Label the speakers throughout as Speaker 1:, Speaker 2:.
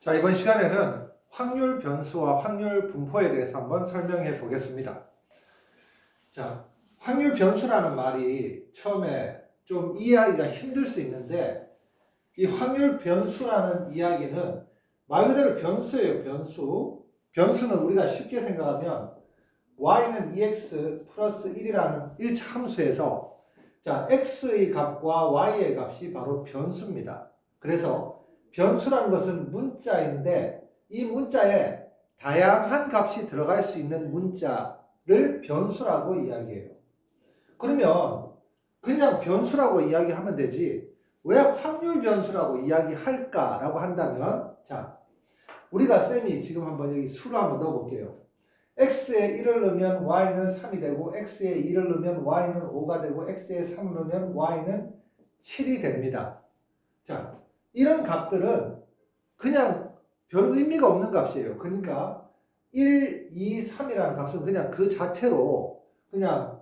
Speaker 1: 자, 이번 시간에는 확률 변수와 확률 분포에 대해서 한번 설명해 보겠습니다. 자, 확률 변수라는 말이 처음에 좀 이해하기가 힘들 수 있는데 이 확률 변수라는 이야기는 말 그대로 변수예요, 변수. 변수는 우리가 쉽게 생각하면 y는 2x 플러스 1이라는 1차 함수에서 자, x의 값과 y의 값이 바로 변수입니다. 그래서 변수라는 것은 문자인데 이 문자에 다양한 값이 들어갈 수 있는 문자를 변수라고 이야기해요. 그러면 그냥 변수라고 이야기하면 되지 왜 확률 변수라고 이야기할까라고 한다면 자 우리가 쌤이 지금 한번 여기 수를 한번 넣어볼게요. x에 1을 넣으면 y는 3이 되고 x에 2를 넣으면 y는 5가 되고 x에 3을 넣으면 y는 7이 됩니다. 자 이런 값들은 그냥 별 의미가 없는 값이에요. 그러니까 1, 2, 3이라는 값은 그냥 그 자체로 그냥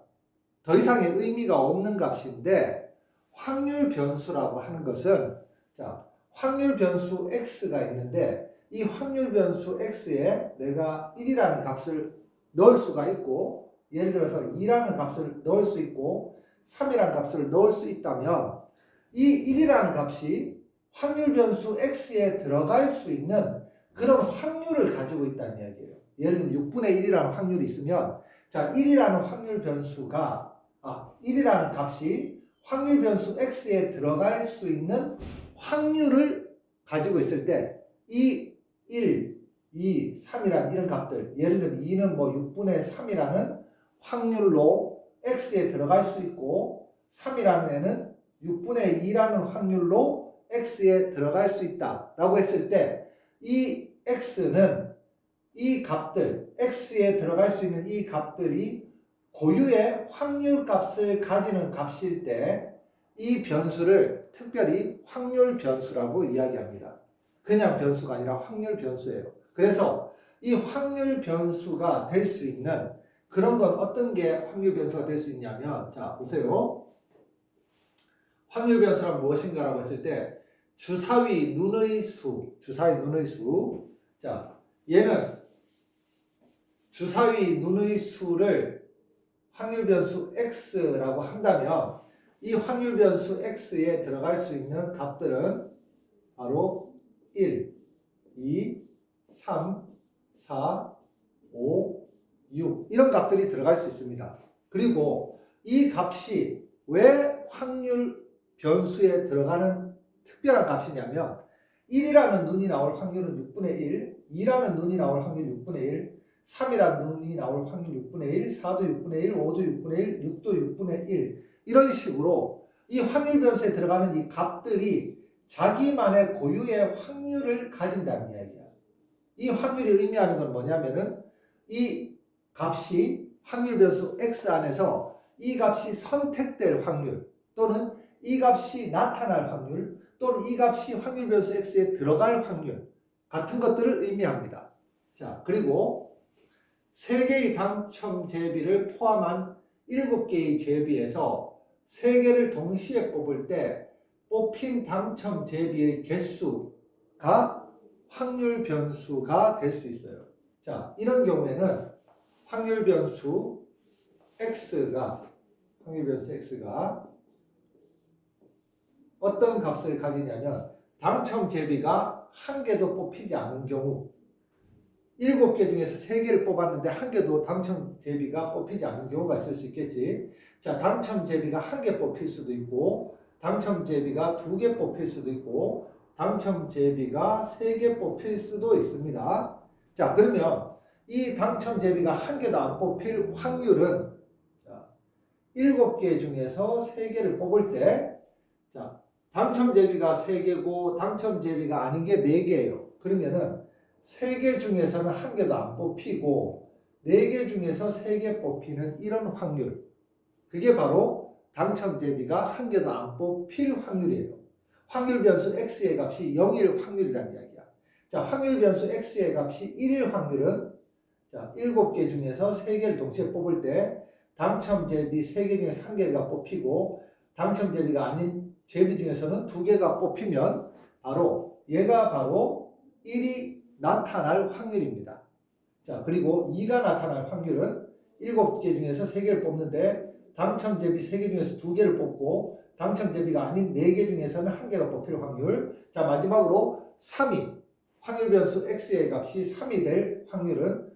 Speaker 1: 더 이상의 의미가 없는 값인데 확률 변수라고 하는 것은 자, 확률 변수 x가 있는데 이 확률 변수 x에 내가 1이라는 값을 넣을 수가 있고 예를 들어서 2라는 값을 넣을 수 있고 3이라는 값을 넣을 수 있다면 이 1이라는 값이 확률 변수 x에 들어갈 수 있는 그런 확률을 가지고 있다는 이야기예요. 예를 들면 6분의 1이라는 확률이 있으면 자 1이라는 확률 변수가 아 1이라는 값이 확률 변수 x에 들어갈 수 있는 확률을 가지고 있을 때 이 1, 2, 3이라는 이런 값들 예를 들면 2는 뭐 6분의 3이라는 확률로 x에 들어갈 수 있고 3이라는 애는 6분의 2라는 확률로 x에 들어갈 수 있다 라고 했을 때 이 x는 이 값들 x에 들어갈 수 있는 이 값들이 고유의 확률 값을 가지는 값일 때 이 변수를 특별히 확률 변수라고 이야기합니다. 그냥 변수가 아니라 확률 변수예요. 그래서 이 확률 변수가 될 수 있는 그런 건 어떤 게 확률 변수가 될 수 있냐면 자 보세요. 확률 변수란 무엇인가라고 했을 때 주사위 눈의 수, 주사위 눈의 수. 자, 얘는 주사위 눈의 수를 확률 변수 x라고 한다면 이 확률 변수 x에 들어갈 수 있는 값들은 바로 1, 2, 3, 4, 5, 6 이런 값들이 들어갈 수 있습니다. 그리고 이 값이 왜 확률 변수에 들어가는 특별한 값이냐면 1이라는 눈이 나올 확률은 6분의 1, 2라는 눈이 나올 확률 6분의 1, 3이라는 눈이 나올 확률 6분의 1, 4도 6분의 1, 5도 6분의 1, 6도 6분의 1 이런 식으로 이 확률 변수에 들어가는 이 값들이 자기만의 고유의 확률을 가진다는 이야기야. 이 확률이 의미하는 건 뭐냐면은 이 값이 확률 변수 x 안에서 이 값이 선택될 확률 또는 이 값이 나타날 확률 또는 이 값이 확률 변수 x에 들어갈 확률 같은 것들을 의미합니다. 자, 그리고 세 개의 당첨 제비를 포함한 일곱 개의 제비에서 세 개를 동시에 뽑을 때 뽑힌 당첨 제비의 개수가 확률 변수가 될 수 있어요. 자, 이런 경우에는 확률 변수 x가 확률 변수 x가 어떤 값을 가지냐면 당첨 제비가 한 개도 뽑히지 않은 경우 일곱 개 중에서 세 개를 뽑았는데 한 개도 당첨 제비가 뽑히지 않은 경우가 있을 수 있겠지. 자, 당첨 제비가 한 개 뽑힐 수도 있고, 당첨 제비가 두 개 뽑힐 수도 있고, 당첨 제비가 세 개 뽑힐 수도 있습니다. 자, 그러면 이 당첨 제비가 한 개도 안 뽑힐 확률은 자, 일곱 개 중에서 세 개를 뽑을 때, 자, 당첨 제비가 세 개고 당첨 제비가 아닌 게네 개예요. 그러면은 세개 중에서는 한 개도 안 뽑히고 네개 중에서 세개 뽑히는 이런 확률 그게 바로 당첨 대비가 한 개도 안 뽑힐 확률이에요. 확률 변수 x의 값이 0일 확률이라는 이야기야. 자, 확률 변수 x의 값이 1일 확률은 자, 7개 중에서 3개를 동시에 뽑을 때 당첨 제비 3개 중에서 1개가 뽑히고 당첨 제비가 아닌 제비 중에서는 2개가 뽑히면 바로 얘가 바로 1이 나타날 확률입니다. 자, 그리고 2가 나타날 확률은 7개 중에서 3개를 뽑는데 당첨 제비 3개 중에서 2개를 뽑고 당첨 제비가 아닌 4개 중에서는 1개가 뽑힐 확률. 자, 마지막으로 3이 확률 변수 x의 값이 3이 될 확률은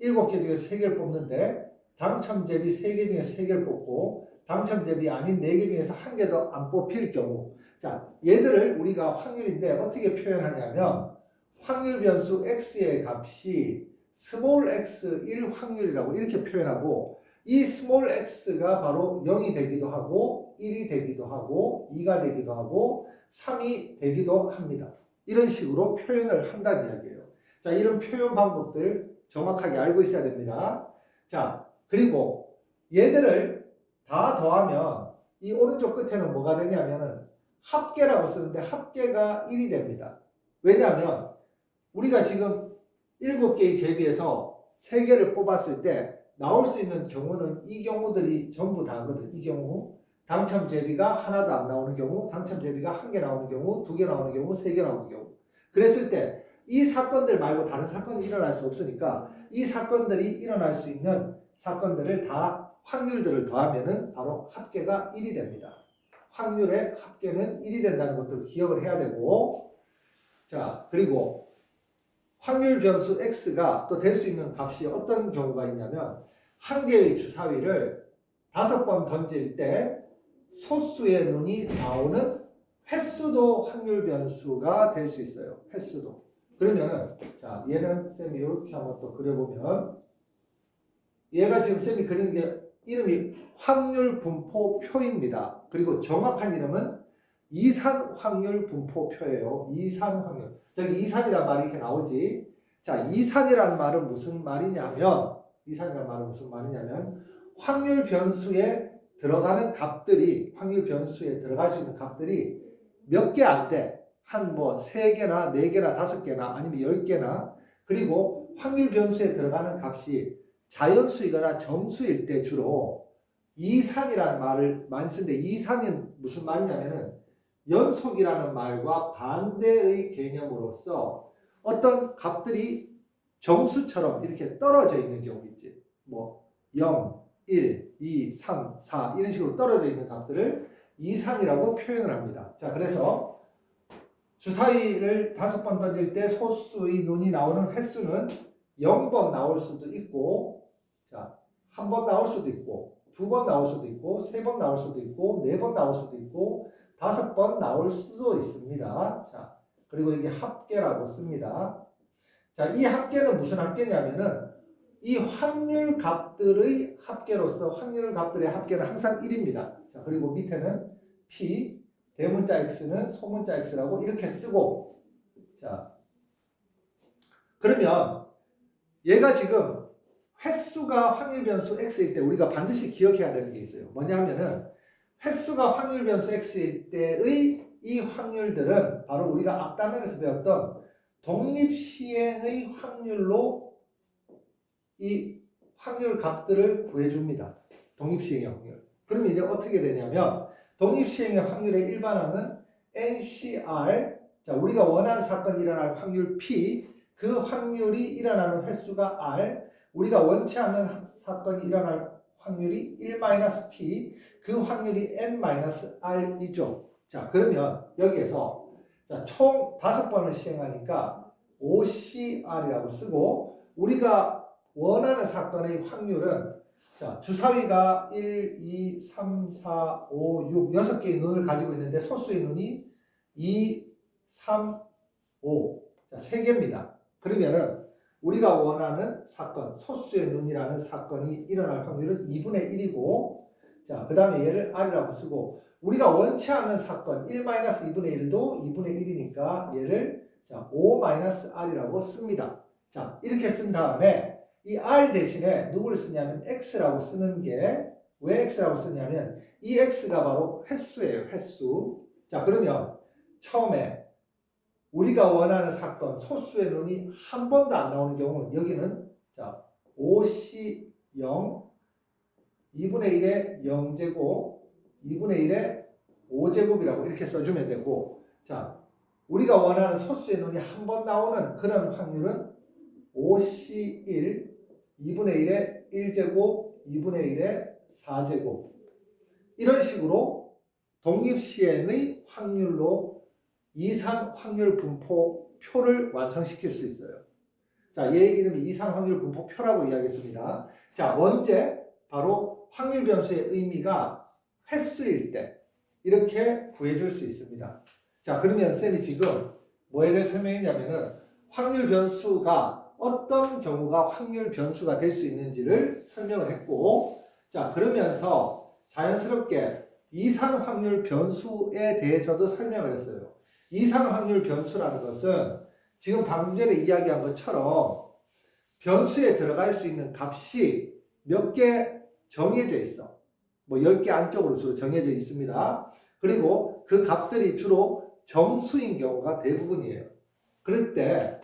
Speaker 1: 7개 중에서 3개를 뽑는데 당첨 제비 3개 중에서 3개를 뽑고 당첨 제비 아닌 4개 중에서 1개도 안 뽑힐 경우 자, 얘들을 우리가 확률인데 어떻게 표현하냐면 확률 변수 x의 값이 스몰 x 1 확률이라고 이렇게 표현하고 이 스몰 x가 바로 0이 되기도 하고 1이 되기도 하고 2가 되기도 하고 3이 되기도 합니다. 이런 식으로 표현을 한다는 이야기예요. 자, 이런 표현 방법들 정확하게 알고 있어야 됩니다. 자, 그리고 얘들을 다 더하면 이 오른쪽 끝에는 뭐가 되냐면은 합계라고 쓰는데 합계가 1이 됩니다. 왜냐하면 우리가 지금 7개의 제비에서 3개를 뽑았을 때 나올 수 있는 경우는 이 경우들이 전부 다거든. 이 경우 당첨 제비가 하나도 안 나오는 경우, 당첨 제비가 한 개 나오는 경우, 두 개 나오는 경우, 세 개 나오는 경우. 그랬을 때 이 사건들 말고 다른 사건이 일어날 수 없으니까 이 사건들이 일어날 수 있는 사건들을 다 확률들을 더하면은 바로 합계가 1이 됩니다. 확률의 합계는 1이 된다는 것도 기억을 해야 되고 자 그리고 확률 변수 x가 또 될 수 있는 값이 어떤 경우가 있냐면 한 개의 주사위를 다섯 번 던질 때 소수의 눈이 나오는 횟수도 확률 변수가 될 수 있어요. 횟수도. 그러면은 자 얘는 쌤이 이렇게 한번 또 그려보면 얘가 지금 쌤이 그리는 게 이름이 확률 분포표입니다. 그리고 정확한 이름은 이산 확률 분포표예요. 이산 확률. 저기 이산이란 말이 이렇게 나오지. 자, 이산이란 말은 무슨 말이냐면 이산이란 말은 무슨 말이냐면 확률 변수에 들어가는 값들이 확률 변수에 들어갈 수 있는 값들이 몇 개 안 돼. 한 뭐 세 개나 네 개나 다섯 개나 아니면 열 개나 그리고 확률 변수에 들어가는 값이 자연수이거나 정수일 때 주로 이산이라는 말을 많이 쓰는데 이산이 무슨 말이냐면은 연속이라는 말과 반대의 개념으로서 어떤 값들이 정수처럼 이렇게 떨어져 있는 경우 있지. 뭐 0, 1, 2, 3, 4 이런 식으로 떨어져 있는 값들을 이산이라고 표현을 합니다. 자, 그래서 주사위를 다섯 번 던질 때 소수의 눈이 나오는 횟수는 0번 나올 수도 있고, 자, 한 번 나올 수도 있고, 두 번 나올 수도 있고, 세 번 나올 수도 있고, 네 번 나올 수도 있고, 다섯 번 나올 수도 있습니다. 자, 그리고 이게 합계라고 씁니다. 자, 이 합계는 무슨 합계냐면은 이 확률 값들의 합계로서 확률 값들의 합계는 항상 1입니다. 자, 그리고 밑에는 P, 대문자 X는 소문자 X라고 이렇게 쓰고, 자, 그러면 얘가 지금 횟수가 확률 변수 x일 때 우리가 반드시 기억해야 되는 게 있어요. 뭐냐면은 횟수가 확률 변수 x일 때의 이 확률들은 바로 우리가 앞 단원에서 배웠던 독립 시행의 확률로 이 확률 값들을 구해줍니다. 독립 시행의 확률. 그러면 이제 어떻게 되냐면 독립 시행의 확률의 일반항은 NCR 자 우리가 원하는 사건이 일어날 확률 P 그 확률이 일어나는 횟수가 R, 우리가 원치 않는 사건이 일어날 확률이 1-p, 그 확률이 n-r이죠. 자, 그러면 여기에서 자, 총 다섯 번을 시행하니까 OCR이라고 쓰고 우리가 원하는 사건의 확률은 자, 주사위가 1, 2, 3, 4, 5, 6, 6개의 눈을 가지고 있는데 소수의 눈이 2, 3, 5. 자, 3개입니다. 그러면은 우리가 원하는 사건, 소수의 눈이라는 사건이 일어날 확률은 2분의 1이고, 자, 그 다음에 얘를 R이라고 쓰고, 우리가 원치 않는 사건, 1-2분의 1도 2분의 1이니까 얘를 자, 5-R이라고 씁니다. 자, 이렇게 쓴 다음에 이 R 대신에 누구를 쓰냐면 X라고 쓰는 게, 왜 X라고 쓰냐면, 이 X가 바로 횟수예요, 횟수. 자, 그러면 처음에 우리가 원하는 사건 소수의 눈이 한 번도 안 나오는 경우는 여기는 자 5C 0 2분의 1의 0제곱 2분의 1의 5제곱이라고 이렇게 써주면 되고 자 우리가 원하는 소수의 눈이 한 번 나오는 그런 확률은 5C1 2분의 1의 1제곱 2분의 1의 4제곱. 이런 식으로 독립시행의 확률로 이상 확률 분포 표를 완성시킬 수 있어요. 자, 얘 이름이 이상 확률 분포 표라고 이야기했습니다. 자, 먼째 바로 확률 변수의 의미가 횟수일 때 이렇게 구해줄 수 있습니다. 자, 그러면 쌤이 지금 뭐에 대해 설명했냐면은 확률 변수가 어떤 경우가 확률 변수가 될 수 있는지를 설명을 했고, 자, 그러면서 자연스럽게 이상 확률 변수에 대해서도 설명을 했어요. 이상 확률 변수라는 것은 지금 방금 전에 이야기한 것처럼 변수에 들어갈 수 있는 값이 몇 개 정해져 있어. 뭐 10개 안쪽으로 주로 정해져 있습니다. 그리고 그 값들이 주로 정수인 경우가 대부분이에요. 그럴 때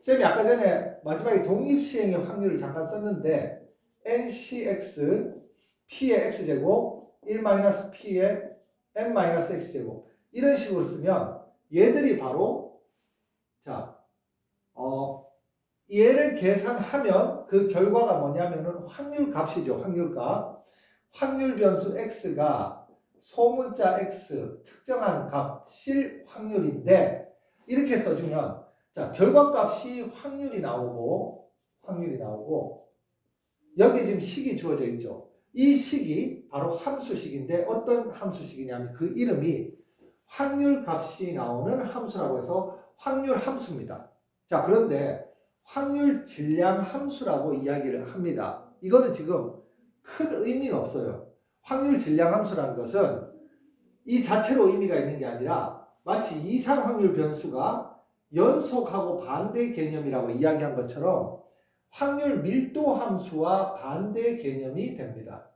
Speaker 1: 쌤이 아까 전에 마지막에 독립시행의 확률을 잠깐 썼는데 NCX P의 X제곱 1-P의 N-X제곱 이런 식으로 쓰면 얘들이 바로 자, 어, 얘를 계산하면 그 결과가 뭐냐면은 확률 값이죠. 확률 값. 확률 변수 x가 소문자 x 특정한 값 실 확률인데 이렇게 써주면 자 결과 값이 확률이 나오고 확률이 나오고 여기 지금 식이 주어져 있죠. 이 식이 바로 함수식인데 어떤 함수식이냐면 그 이름이 확률 값이 나오는 함수라고 해서 확률 함수입니다. 자 그런데 확률 질량 함수라고 이야기를 합니다. 이거는 지금 큰 의미는 없어요. 확률 질량 함수라는 것은 이 자체로 의미가 있는 게 아니라 마치 이상 확률 변수가 연속하고 반대 개념이라고 이야기한 것처럼 확률 밀도 함수와 반대 개념이 됩니다.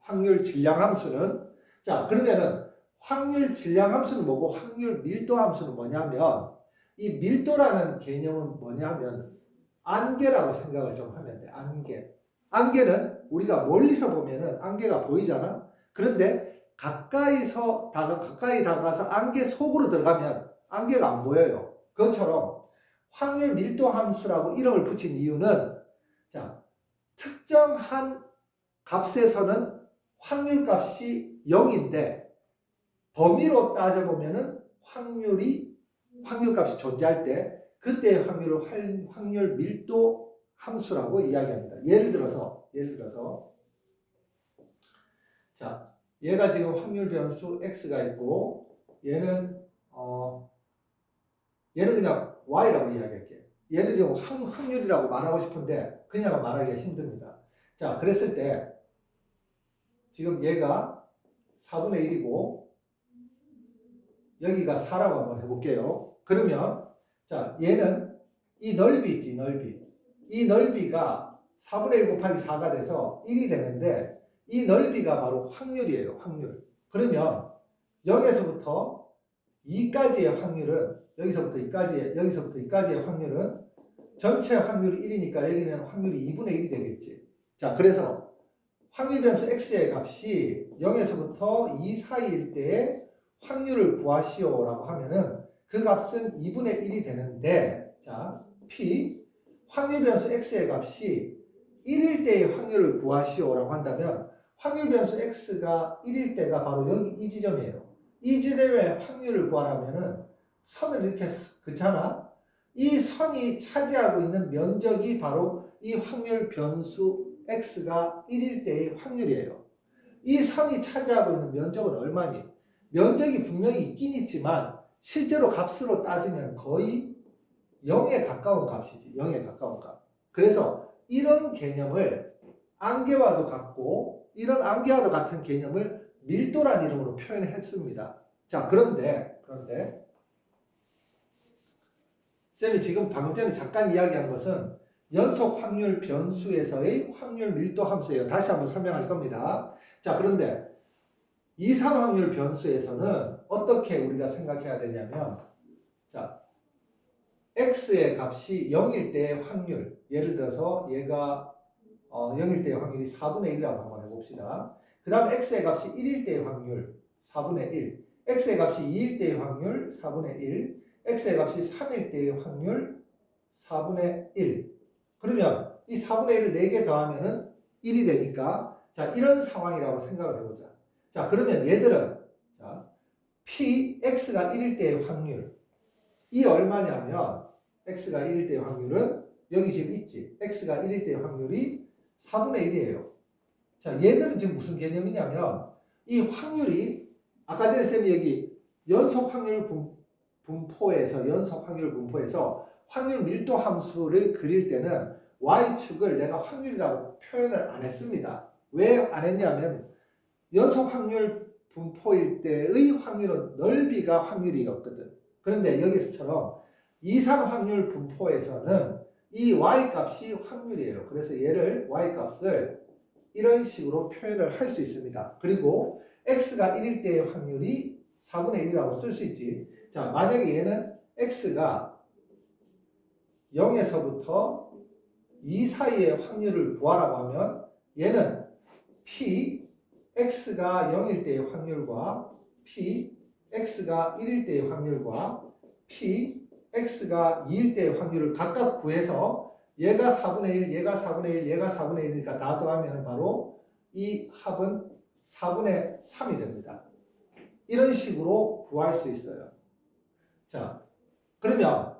Speaker 1: 확률 질량 함수는 자 그러면은 확률 질량 함수는 뭐고 확률 밀도 함수는 뭐냐면 이 밀도라는 개념은 뭐냐면 안개라고 생각을 좀 하면 돼. 안개. 안개는 우리가 멀리서 보면은 안개가 보이잖아. 그런데 가까이서 다가 가까이 다가서 안개 속으로 들어가면 안개가 안 보여요. 그것처럼 확률 밀도 함수라고 이름을 붙인 이유는 자 특정한 값에서는 확률 값이 0인데 범위로 따져 보면은 확률이 확률 값이 존재할 때 그때의 확률을 확률 밀도 함수라고 이야기합니다. 예를 들어서 예를 들어서 자 얘가 지금 확률 변수 x가 있고 얘는 어 얘는 그냥 y라고 이야기할게요. 얘는 지금 확, 률이라고 말하고 싶은데 그냥 말하기가 힘듭니다. 자 그랬을 때 지금 얘가 4분의 1이고 여기가 4라고 한번 해볼게요. 그러면 자 얘는 이 넓이 있지 넓이 이 넓이가 4분의 1 곱하기 4가 돼서 1이 되는데 이 넓이가 바로 확률이에요. 확률. 그러면 0에서부터 2까지의 확률은 여기서부터 2까지 여기서부터 2까지의 확률은 전체 확률이 1이니까 여기는 확률이 2분의 1이 되겠지. 자, 그래서 확률 변수 x의 값이 0에서부터 2 사이일 때의 확률을 구하시오라고 하면은 그 값은 2분의 1이 되는데 자, p 확률 변수 x의 값이 1일 때의 확률을 구하시오라고 한다면 확률 변수 x가 1일 때가 바로 여기 이 지점이에요. 이 지점의 확률을 구하려면은 선을 이렇게 그잖아. 이 선이 차지하고 있는 면적이 바로 이 확률 변수 x가 1일 때의 확률이에요. 이 선이 차지하고 있는 면적은 얼마니? 면적이 분명히 있긴 있지만 실제로 값으로 따지면 거의 0에 가까운 값이지. 0에 가까운 값. 그래서 이런 개념을 안개와도 같고 이런 안개와도 같은 개념을 밀도란 이름으로 표현했습니다. 자, 그런데 그런데 쌤이 지금 방금 전에 잠깐 이야기한 것은 연속 확률 변수에서의 확률 밀도 함수예요. 다시 한번 설명할 겁니다. 자, 그런데 이상 확률 변수에서는 어떻게 우리가 생각해야 되냐면 자, x의 값이 0일 때의 확률 예를 들어서 얘가 어, 0일 때의 확률이 4분의 1이라고 한번 해봅시다. 그 다음 x의 값이 1일 때의 확률 4분의 1 x의 값이 2일 때의 확률 4분의 1 x의 값이 3일 때의 확률 4분의 1. 그러면 이 4분의 1을 4개 더하면 은 1이 되니까 자, 이런 상황이라고 생각을 해보자. 자, 그러면 얘들은 자, p x가 1일 때의 확률 이 얼마냐면 x가 1일 때의 확률은 여기 지금 있지. x가 1일 때의 확률이 4분의 1이에요. 자, 얘들은 지금 무슨 개념이냐면 이 확률이 아까 전에 쌤이 여기 연속 확률 분, 분포에서 연속 확률 분포에서 확률 밀도 함수를 그릴 때는 y축을 내가 확률이라고 표현을 안 했습니다. 왜 안 했냐면 연속 확률 분포일 때의 확률은 넓이가 확률이었거든. 그런데 여기서처럼 이상 확률 분포에서는 이 y 값이 확률이에요. 그래서 얘를 y 값을 이런 식으로 표현을 할 수 있습니다. 그리고 x가 1일 때의 확률이 4분의 1이라고 쓸 수 있지. 자, 만약에 얘는 x가 0에서부터 2 사이의 확률을 구하라고 하면 얘는 p x가 0일 때의 확률과 p x가 1일 때의 확률과 p x가 2일 때의 확률을 각각 구해서 얘가 4분의 1, 얘가 4분의 1, 얘가 4분의 1이니까 다 더하면 바로 이 합은 4분의 3이 됩니다. 이런 식으로 구할 수 있어요. 자, 그러면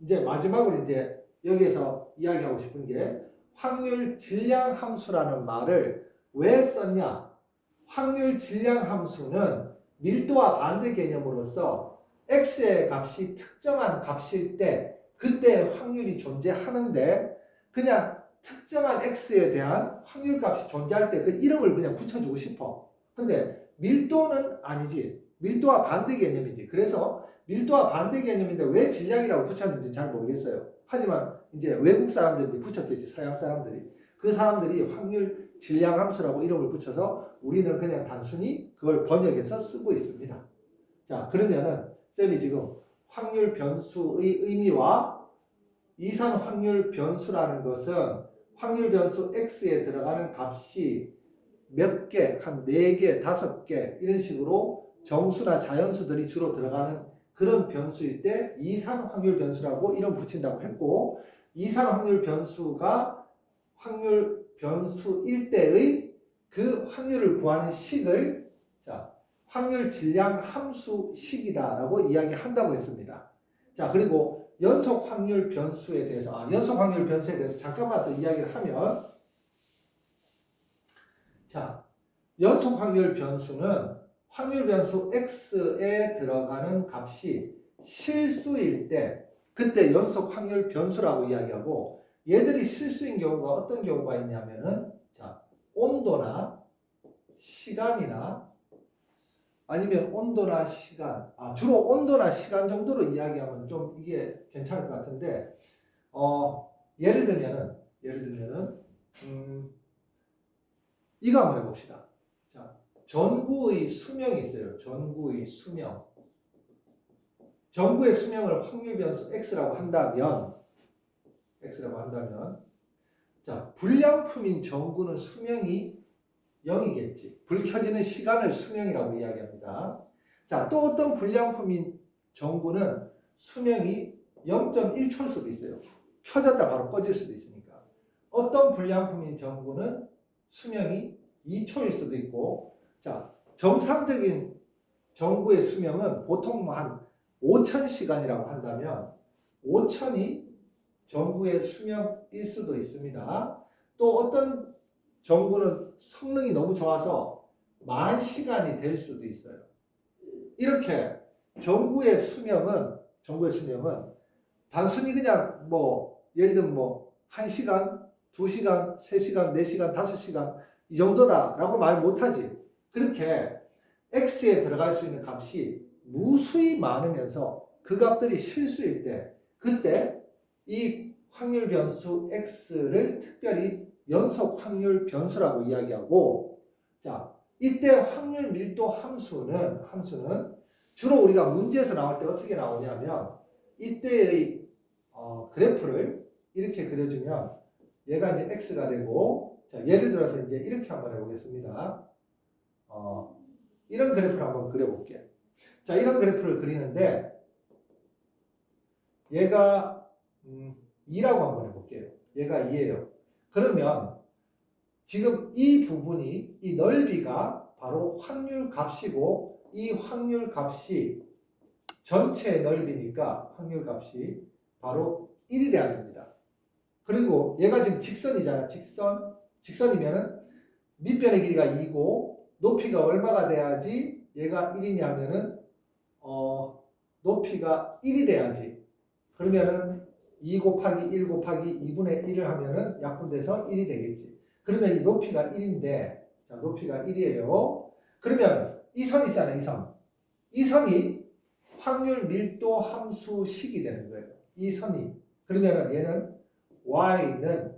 Speaker 1: 이제 마지막으로 이제 여기에서 이야기하고 싶은 게 확률 질량 함수라는 말을 왜 썼냐? 확률 질량 함수는 밀도와 반대 개념으로서 x의 값이 특정한 값일 때 그때 확률이 존재하는데 그냥 특정한 x에 대한 확률 값이 존재할 때 그 이름을 그냥 붙여주고 싶어. 근데 밀도는 아니지. 밀도와 반대 개념이지. 그래서 밀도와 반대 개념인데 왜 질량이라고 붙였는지 잘 모르겠어요. 하지만 이제 외국 사람들이 붙였겠지. 서양 사람들이. 그 사람들이 확률 질량 함수라고 이름을 붙여서 우리는 그냥 단순히 그걸 번역해서 쓰고 있습니다. 자, 그러면은 쌤이 지금 확률 변수의 의미와 이산 확률 변수라는 것은 확률 변수 x에 들어가는 값이 몇 개, 한네 개, 다섯 개 이런 식으로 정수나 자연수들이 주로 들어가는 그런 변수일 때 이산 확률 변수라고 이름 붙인다고 했고 이산 확률 변수가 확률 변수일 때의 그 확률을 구하는 식을 자, 확률 질량 함수 식이다라고 이야기한다고 했습니다. 자, 그리고 연속 확률 변수에 대해서 아, 연속 확률 변수에 대해서 잠깐만 더 이야기를 하면 자, 연속 확률 변수는 확률 변수 x에 들어가는 값이 실수일 때 그때 연속 확률 변수라고 이야기하고 얘들이 실수인 경우가 어떤 경우가 있냐면은 자, 온도나 시간이나 아니면 온도나 시간, 아, 주로 온도나 시간 정도로 이야기하면 좀 이게 괜찮을 것 같은데, 어, 예를 들면은, 예를 들면은, 음, 이거 한번 해봅시다. 자, 전구의 수명이 있어요. 전구의 수명. 전구의 수명을 확률 변수 x라고 한다면, x라고 한다면, 자, 불량품인 전구는 수명이 0이겠지. 불 켜지는 시간을 수명이라고 이야기합니다. 자, 또 어떤 불량품인 전구는 수명이 0.1초일 수도 있어요. 켜졌다 바로 꺼질 수도 있으니까. 어떤 불량품인 전구는 수명이 2초일 수도 있고, 자, 정상적인 전구의 수명은 보통 뭐한 5,000시간이라고 한다면, 5,000이 전구의 수명일 수도 있습니다. 또 어떤 전구는 성능이 너무 좋아서 만 시간이 될 수도 있어요. 이렇게 전구의 수명은 전구의 수명은 단순히 그냥 뭐 예를 들면 뭐 1시간, 2시간, 3시간, 4시간, 5시간 이 정도다라고 말 못하지. 그렇게 x에 들어갈 수 있는 값이 무수히 많으면서 그 값들이 실수일 때 그때 이 확률 변수 x를 특별히 연속 확률 변수라고 이야기하고 자 이때 확률 밀도 함수는 함수는 주로 우리가 문제에서 나올 때 어떻게 나오냐면 이때의 어, 그래프를 이렇게 그려주면 얘가 이제 x가 되고 자 예를 들어서 이제 이렇게 한번 해보겠습니다. 어, 이런 그래프를 한번 그려볼게요. 자 이런 그래프를 그리는데 얘가 음, 2라고 한번 해볼게요. 얘가 2예요. 그러면 지금 이 부분이 이 넓이가 바로 확률 값이고 이 확률 값이 전체 넓이니까 확률 값이 바로 1이 돼야 됩니다. 그리고 얘가 지금 직선이잖아. 직선. 직선이면은 밑변의 길이가 2고 높이가 얼마가 돼야지 얘가 1이냐면은 어 높이가 1이 돼야지. 그러면은 2 곱하기 1 곱하기 2분의 1을 하면은 약분돼서 1이 되겠지. 그러면 이 높이가 1인데 자, 높이가 1이에요. 그러면 이 선 있잖아요, 이 선. 이 선이 확률 밀도 함수식이 되는 거예요. 이 선이. 그러면 얘는 y는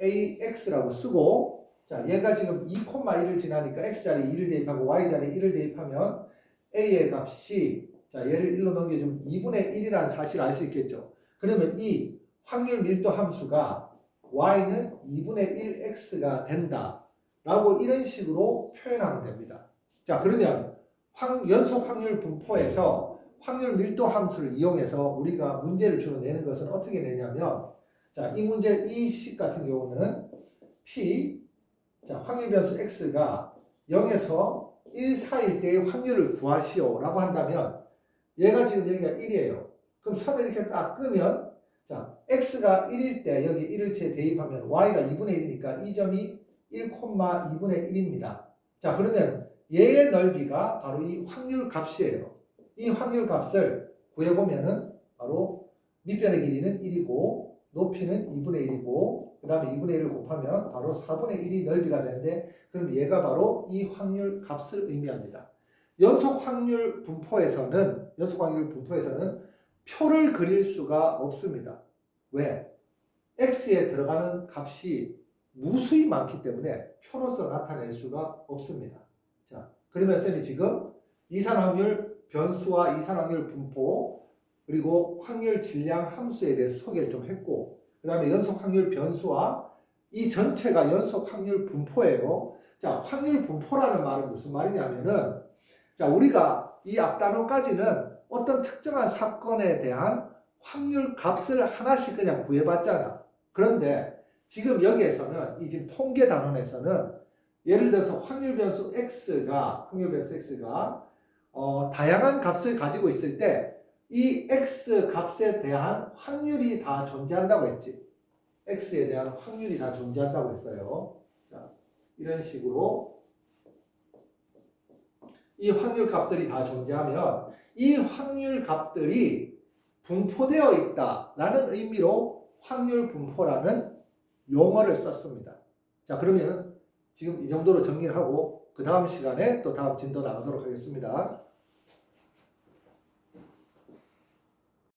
Speaker 1: ax라고 쓰고 자, 얘가 지금 2,1을 지나니까 x자리 2를 대입하고 y자리 1을 대입하면 a의 값이 자, 얘를 1로 넘겨주면 2분의 1이라는 사실을 알 수 있겠죠. 그러면 이 확률 밀도 함수가 y는 2분의 1x가 된다. 라고 이런 식으로 표현하면 됩니다. 자, 그러면 확- 연속 확률 분포에서 확률 밀도 함수를 이용해서 우리가 문제를 주로 내는 것은 어떻게 내냐면 자, 이 문제 이 식 같은 경우는 p 자, 확률 변수 x가 0에서 1 사이일 때의 확률을 구하시오라고 한다면 얘가 지금 여기가 1이에요. 그럼 선을 이렇게 딱 끄면 자, x가 1일 때 여기 1을 제 대입하면 y가 2분의 1이니까 이 점이 1,2분의 1입니다. 자, 그러면 얘의 넓이가 바로 이 확률 값이에요. 이 확률 값을 구해보면은 바로 밑변의 길이는 1이고 높이는 2분의 1이고 그 다음에 2분의 1을 곱하면 바로 4분의 1이 넓이가 되는데 그럼 얘가 바로 이 확률 값을 의미합니다. 연속 확률 분포에서는 연속 확률 분포에서는 표를 그릴 수가 없습니다. 왜? x에 들어가는 값이 무수히 많기 때문에 표로서 나타낼 수가 없습니다. 자, 그러면 쌤이 지금 이산 확률 변수와 이산 확률 분포 그리고 확률 질량 함수에 대해서 소개를 좀 했고 그 다음에 연속 확률 변수와 이 전체가 연속 확률 분포예요. 자, 확률 분포라는 말은 무슨 말이냐면은 자, 우리가 이 앞단어까지는 어떤 특정한 사건에 대한 확률 값을 하나씩 그냥 구해봤잖아. 그런데 지금 여기에서는 이 지금 통계 단원에서는 예를 들어서 확률 변수 x가 확률 변수 x가 어, 다양한 값을 가지고 있을 때 이 x 값에 대한 확률이 다 존재한다고 했지. x에 대한 확률이 다 존재한다고 했어요. 자, 이런 식으로 이 확률 값들이 다 존재하면 이 확률 값들이 분포되어 있다라는 의미로 확률 분포라는 용어를 썼습니다. 자, 그러면 지금 이 정도로 정리를 하고 그 다음 시간에 또 다음 진도 나가도록 하겠습니다.